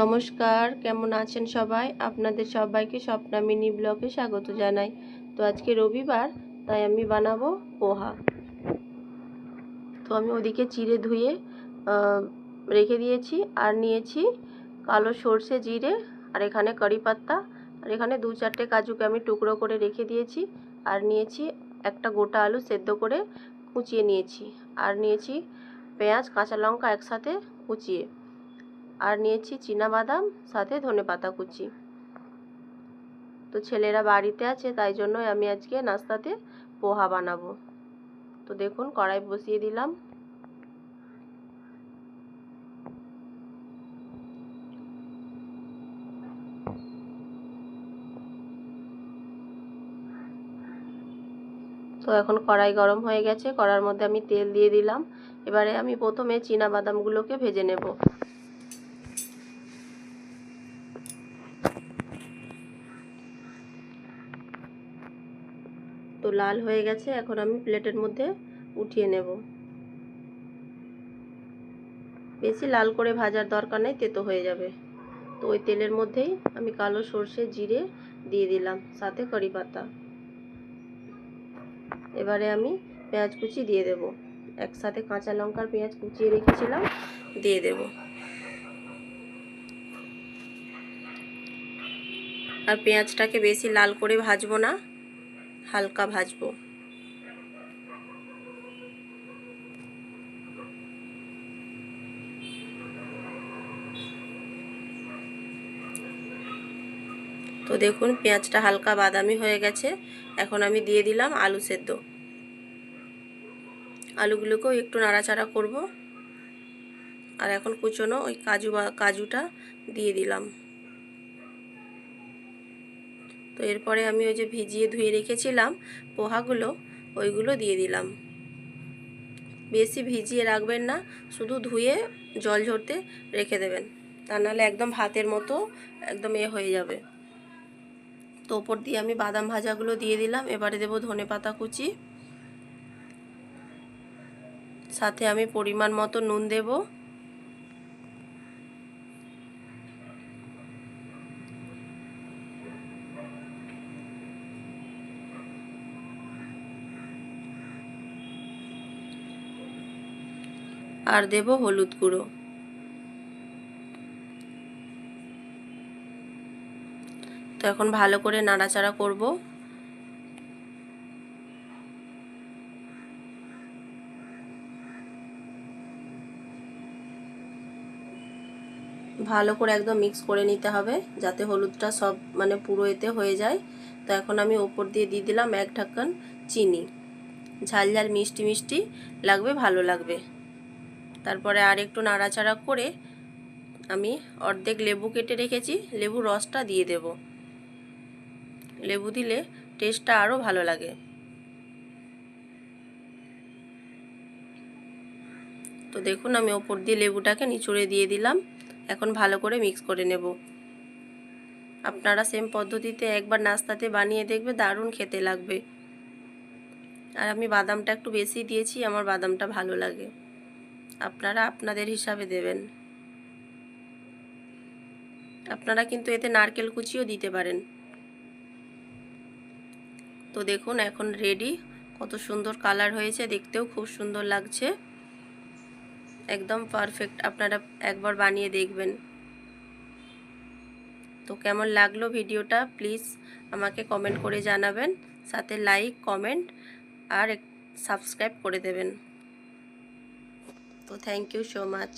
নমস্কার, কেমন আছেন সবাই? আপনাদের সবাইকে স্বপ্না মিনি ব্লগে স্বাগত জানাই। তো আজকে রবিবার, তাই আমি বানাবো পোহা। তো আমি ওদিকে চিড়ে ধুয়ে রেখে দিয়েছি আর নিয়েছি কালো সর্ষে জিরে আর এখানে কারি পাত্তা আর এখানে দু চারটে কাজুকে আমি টুকরো করে রেখে দিয়েছি আর নিয়েছি একটা গোটা আলু সেদ্ধ করে কুচিয়ে নিয়েছি। আর নিয়েছি পেঁয়াজ, কাঁচা লঙ্কা একসাথে কুচিয়ে। আর নিয়েছি বাদাম, সাথে ধনে পাতা কুচি। তো ছেলেরা বাড়িতে আছে, তাই জন্যই আমি আজকে নাস্তাতে পোহা বানাবো। তো দেখুন, কড়াই বসিয়ে দিলাম। তো এখন কড়াই গরম হয়ে গেছে, কড়ার মধ্যে আমি তেল দিয়ে দিলাম। এবারে আমি প্রথমে বাদামগুলোকে ভেজে নেব। তো লাল হয়ে গেছে, এখন আমি প্লেটের মধ্যে উঠিয়ে নেব। বেশি লাল করে ভাজার দরকার নেই, তেতো হয়ে যাবে। তো ওই তেলের মধ্যেই আমি কালো সর্ষে, জিরে দিয়ে দিলাম, সাথে কারি পাতা। এবারে আমি পেঁয়াজ কুচি দিয়ে দেব। একসাথে কাঁচা লঙ্কার পেঁয়াজ কুচিয়ে রেখেছিলাম, দিয়ে দেব। আর পেঁয়াজটাকে বেশি লাল করে ভাজবো না। হালকা ভাজবো। তো দেখুন, পেঁয়াজটা হালকা বাদামি হয়ে গেছে। এখন আমি দিয়ে দিলাম আলু সেদ্ধ। আলুগুলোকেও একটু নাড়াচাড়া করব। আর এখন কুচনো ওই কাজু বা, কাজুটা দিয়ে দিলাম। তো এরপরে আমি ওই যে ভিজিয়ে ধুয়ে রেখেছিলাম পোহাগুলো, ওইগুলো দিয়ে দিলাম। বেশি ভিজিয়ে রাখবেন না, শুধু ধুয়ে জল ঝরতে রেখে দেবেন। তা নাহলে একদম ভাতের মতো একদম এ হয়ে যাবে। তো ওপর দিয়ে আমি বাদাম ভাজাগুলো দিয়ে দিলাম। এবারে দেবো ধনে পাতা কুচি। সাথে আমি পরিমাণ মতো নুন দেব। আর দেব হলুদ গুঁড়ো। তো এখন ভালো করে নাড়াচাড়া করব। ভালো করে একদম মিক্স করে নিতে হবে যাতে হলুদটা সব মানে পুরো এতে হয়ে যায়। তো এখন আমি ওপর দিয়ে দিয়ে দিলাম এক ঢাকন চিনি। ঝাল ঝাল মিষ্টি মিষ্টি লাগবে, ভালো লাগবে। তারপরে আর একটু নাড়াচাড়া করে আমি অর্ধেক লেবু কেটে রেখেছি লেবু রসটা দিয়ে দেব। লেবু দিলে টেস্টটা আরও ভালো লাগে। তো দেখুন আমি ওপর দিয়ে লেবুটাকে নিচুড়ে দিয়ে দিলাম। এখন ভালো করে মিক্স করে নেব। আপনারা সেম পদ্ধতিতে একবার নাস্তাতে বানিয়ে দেখবে দারুণ খেতে লাগবে। আর আমি বাদামটা একটু বেশি দিয়েছি, আমার বাদামটা ভালো লাগে। আপনারা আপনাদের হিসাবে দেবেন। আপনারা কিন্তু এতে নারকেল কুচিও দিতে পারেন। তো দেখুন, এখন রেডি কত সুন্দর কালার হয়েছে, দেখতেও খুব সুন্দর লাগছে। একদম পারফেক্ট আপনারা একবার বানিয়ে দেখবেন। তো কেমন লাগল ভিডিওটা? প্লিজ আমাকে কমেন্ট করে জানাবেন। সাথে লাইক কমেন্ট আর সাবস্ক্রাইব করে দেবেন। তো থ্যাংক ইউ সো মাচ